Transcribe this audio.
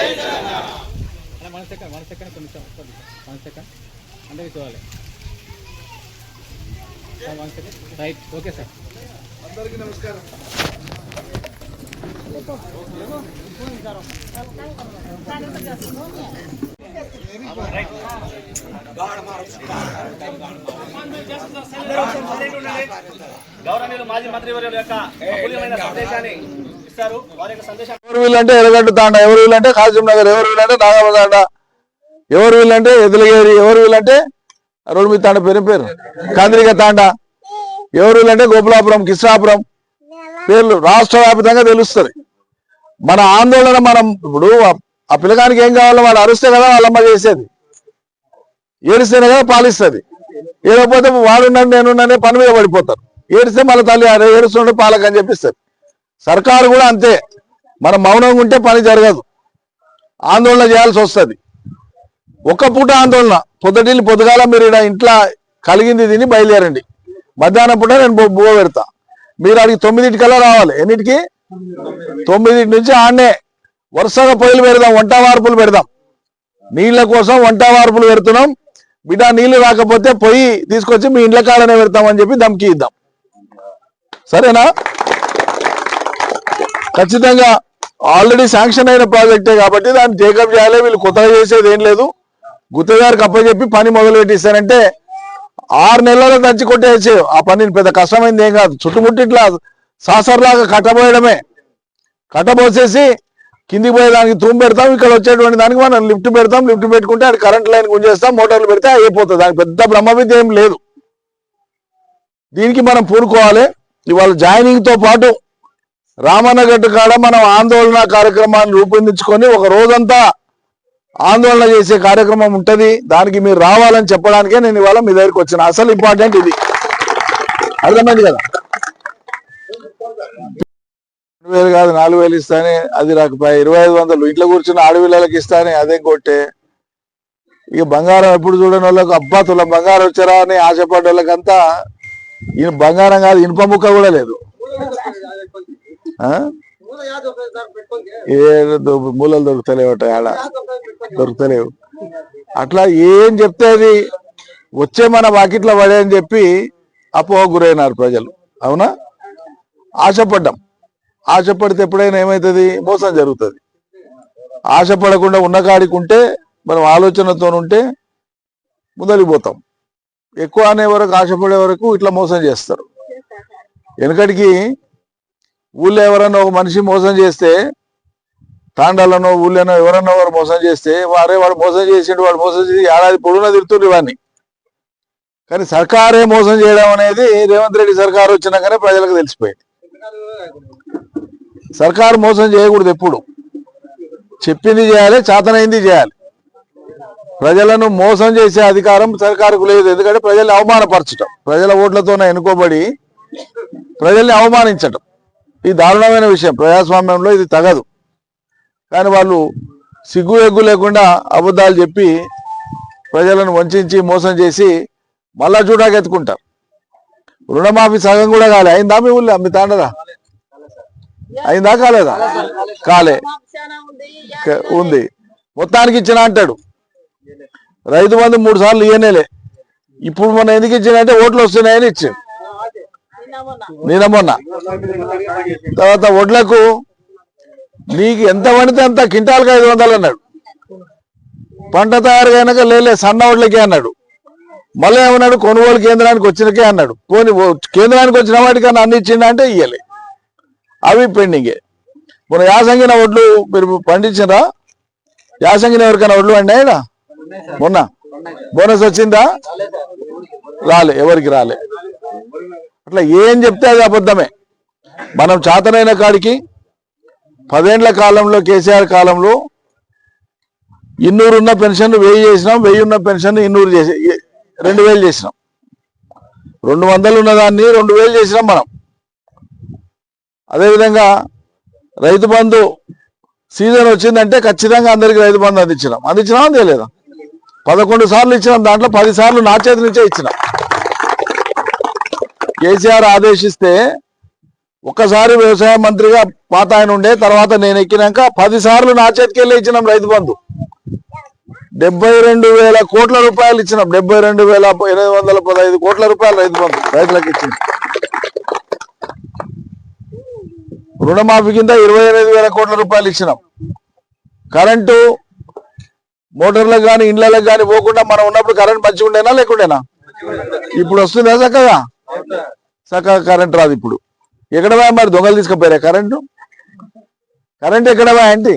One second one second కొంచెం one second అందరికీ చూడాలి. One second right okay sir అందరికీ నమస్కారం. గౌరవ మాజీ మంత్రివర్యుల యొక్క అమూల్యమైన సందేశాన్ని ఎవరు వీళ్ళంటే ఎర్రగడ్డ తాండ ఎవరు వీళ్ళంటే కాసిం నగర్ ఎవరు వీళ్ళంటే నాగమ్మ తాండ ఎవరు వీళ్ళంటే ఎదులగేరి ఎవరు వీళ్ళంటే రోడ్డు మీద తాండ పేరు పేరు? కాంద్రిక తాండ. ఎవరు వీళ్ళంటే గోపులాపురం కృష్ణాపురం పేర్లు రాష్ట్ర వ్యాప్తంగా తెలుస్తుంది. మన ఆందోళన మనం ఇప్పుడు ఆ- పిల్లగానికి ఏం కావాలో వాళ్ళు అరుస్తే కదా వాళ్ళమ్మ చేసేది. ఏడిస్తేనే కదా పాలిస్తుంది. ఏడకపోతే వాడున్నాడు నేనున్నానే పని మీద పడిపోతారు. ఏడిస్తే మళ్ళీ తల్లి అరే ఏడుస్తుండే పాలకని చెప్పిస్తారు సర్కారు కూడా అంతే. మనం మౌనంగా ఉంటే పని జరగదు. ఆందోళన చేయాల్సి వస్తుంది. ఒక్క పూట ఆందోళన. పొద్దుటిల్లి పొద్దుగాల మీరు ఈడ ఇంట్లో కలిగింది తిని బయలుదేరండి. మధ్యాహ్నం పూట నేను బువ్వ పెడతా. మీరు అడిగి తొమ్మిదింటికల్లా రావాలి. ఎన్నిటికి? తొమ్మిదింటి నుంచి ఆడనే వరుసగా పొయ్యిలు పెడదాం వంట వార్పులు పెడదాం. నీళ్ళ కోసం వంట వార్పులు పెడుతున్నాం. బిడ్డ నీళ్ళు రాకపోతే పొయ్యి తీసుకొచ్చి మీ ఇండ్ల కాడనే పెడతామని చెప్పి దమ్కి ఇద్దాం. సరేనా? ఖచ్చితంగా ఆల్రెడీ శాంక్షన్ అయిన ప్రాజెక్టే కాబట్టి దాన్ని టేకప్ చేయాలి వీళ్ళు కొత్తగా చేసేది ఏం లేదు. గుత్తగారికి అప్పచెప్పి పని మొదలు పెట్టిస్తారంటే ఆరు నెలల దంచి కొట్టేసే ఆ పనిని పెద్ద కష్టమైంది ఏం కాదు. చుట్టుముట్టి ఇట్లా సాసర్లాగా కట్టబోయడమే. కట్టబోసేసి కిందికి పోయేదానికి తూము పెడతాం ఇక్కడ వచ్చేటువంటి దానికి మనం లిఫ్ట్ పెడతాం లిఫ్ట్ పెట్టుకుంటే అది కరెంట్ లైన్ గుంజేస్తాం మోటార్లు పెడితే అయిపోతుంది. దానికి పెద్ద బ్రహ్మవిద్య ఏం లేదు. దీనికి మనం పూనుకోవాలి. ఇవాళ జాయినింగ్తో పాటు రామన్నగట్టు కాడ మనం ఆందోళన కార్యక్రమాన్ని రూపొందించుకొని ఒక రోజంతా ఆందోళన చేసే కార్యక్రమం ఉంటుంది. దానికి మీరు రావాలని చెప్పడానికే నేను ఇవాళ మీ దగ్గరికి వచ్చిన. అసలు ఇంపార్టెంట్ ఇది. అర్థమైంది కదా? రెండు వేలు కాదు నాలుగు వేలు ఇస్తానే అది రాకపోయి. ఇరవై ఐదు వందలు. ఇంట్లో కూర్చుని ఆడపిల్లలకి ఇస్తానే అదే కొట్టే. ఇక బంగారం ఎప్పుడు చూడని వాళ్ళకు అబ్బా తుల బంగారం వచ్చారా అని ఆశపడ్డ వాళ్ళకంతా ఈయన బంగారం కాదు ఇనుప ముక్క కూడా లేదు. ఏ దొ- మూలలు దొరుకుతలేవట ఆడ దొరుకుతలేవు. అట్లా ఏం చెప్తే అది? వచ్చే మన వాకిట్లో పడే అని చెప్పి అపోహ గురైనారు ప్రజలు. అవునా? ఆశపడ్డాం. ఆశపడితే ఎప్పుడైనా ఏమవుతుంది మోసం జరుగుతుంది. ఆశపడకుండా ఉన్న కాడికి ఉంటే మనం ఆలోచనతో ఉంటే ముందరికి పోతాం ఎక్కువ అనే వరకు ఆశపడే వరకు ఇట్లా మోసం చేస్తారు. వెనకటికి ఊళ్ళో ఎవరన్నా ఒక మనిషి మోసం చేస్తే తాండాలనో ఊళ్ళోనో ఎవరన్నా వారు మోసం చేస్తే వారే వాడు మోసం చేసిండు వాడు మోసం చేసి ఏడాది పొడుగున తిరుగుతుండ్రు ఇవన్నీ. కానీ సర్కారే మోసం చేయడం అనేది రేవంత్ రెడ్డి సర్కారు వచ్చినాకనే ప్రజలకు తెలిసిపోయింది. సర్కారు మోసం చేయకూడదు ఎప్పుడు. చెప్పింది చేయాలి చేతనైంది చేయాలి. ప్రజలను మోసం చేసే అధికారం సర్కారుకు లేదు. ఎందుకంటే ప్రజల్ని అవమానపరచటం ప్రజల ఓట్లతోనే ఎన్నుకోబడి ప్రజల్ని అవమానించటం. ఇది దారుణమైన విషయం. ప్రజాస్వామ్యంలో ఇది తగదు. కానీ వాళ్ళు సిగ్గు ఎగ్గు లేకుండా అబద్ధాలు చెప్పి ప్రజలను వంచి మోసం చేసి మళ్ళా చూడాకెత్తుకుంటారు రుణమాఫీ సగం కూడా కాలే. అయిందా మీ ఊళ్ళో? మీ తాండదా? అయిందా కాలేదా? కాలే. ఉంది. మొత్తానికి ఇచ్చిన అంటాడు. రైతు బంధు మూడు సార్లు ఇయ్యనేలే. ఇప్పుడు మనం ఎందుకు ఇచ్చిందంటే ఓట్లు వస్తున్నాయని ఇచ్చాడు. నిన్న మొన్న. తర్వాత వడ్లకు నీకు ఎంత పండితే అంత క్వింటాల్కి ఐదు వందలు అన్నాడు. పంట తయారు అయినాక లేలే సన్న వడ్లకే అన్నాడు. మళ్ళీ ఏమన్నాడు? కొనుగోలు కేంద్రానికి వచ్చినకే అన్నాడు. కొని కేంద్రానికి వచ్చిన వాటికన్నా అన్ని ఇచ్చిండ అంటే ఇయ్యలే. అవి పెండింగే. మన యాసంగిన వడ్లు మీరు పండించినరా యాసంగిన ఎవరికైనా వడ్లు అండి మొన్న. బోనస్ వచ్చిందా? రాలే ఎవరికి రాలే. అట్లా ఏం చెప్తే అది అబద్ధమే. మనం చాతనైన కాడికి పదేండ్ల కాలంలో కేసీఆర్ కాలంలో ఇన్నూరున్న పెన్షన్ వెయ్యి చేసినాం వెయ్యి ఉన్న పెన్షన్ ఇన్నూరు చేసి రెండు వేలు చేసినాం. రెండు వందలు ఉన్నదాన్ని రెండు వేలు చేసినాం మనం. అదేవిధంగా రైతు బంధు సీజన్ వచ్చిందంటే ఖచ్చితంగా అందరికీ రైతు బంధు అందించినాం. అందించినాం అందేలేదా పదకొండు సార్లు ఇచ్చినాం దాంట్లో పది సార్లు నా చేతి నుంచే ఇచ్చినాం. కేసీఆర్ ఆదేశిస్తే ఒక్కసారి వ్యవసాయ మంత్రిగా పాత ఆయన ఉండే తర్వాత నేను ఎక్కినాక పది సార్లు నా చేతికెళ్ళి ఇచ్చినాం రైతు బంధు. డెబ్బై రెండు వేల కోట్ల రూపాయలు ఇచ్చినాం. డెబ్బై రెండు వేల ఎనిమిది వందల పదహైదు కోట్ల రూపాయలు రైతు బంధు రైతులకు ఇచ్చింది. రుణమాఫీ కింద ఇరవై ఎనిమిది వేల కోట్ల రూపాయలు ఇచ్చినాం. కరెంటు మోటార్లకు కానీ ఇండ్లకు కానీ పోకుండా మనం ఉన్నప్పుడు కరెంట్ మంచిగా ఉండేనా లేకుండేనా? ఇప్పుడు వస్తుందా చక్కగా. చక్కగా కరెంట్ రాదు ఇప్పుడు. ఎక్కడ పోయా మరి దొంగలు తీసుకుపోయారా? కరెంటు? కరెంట్ ఎక్కడ పోయా ఏంటి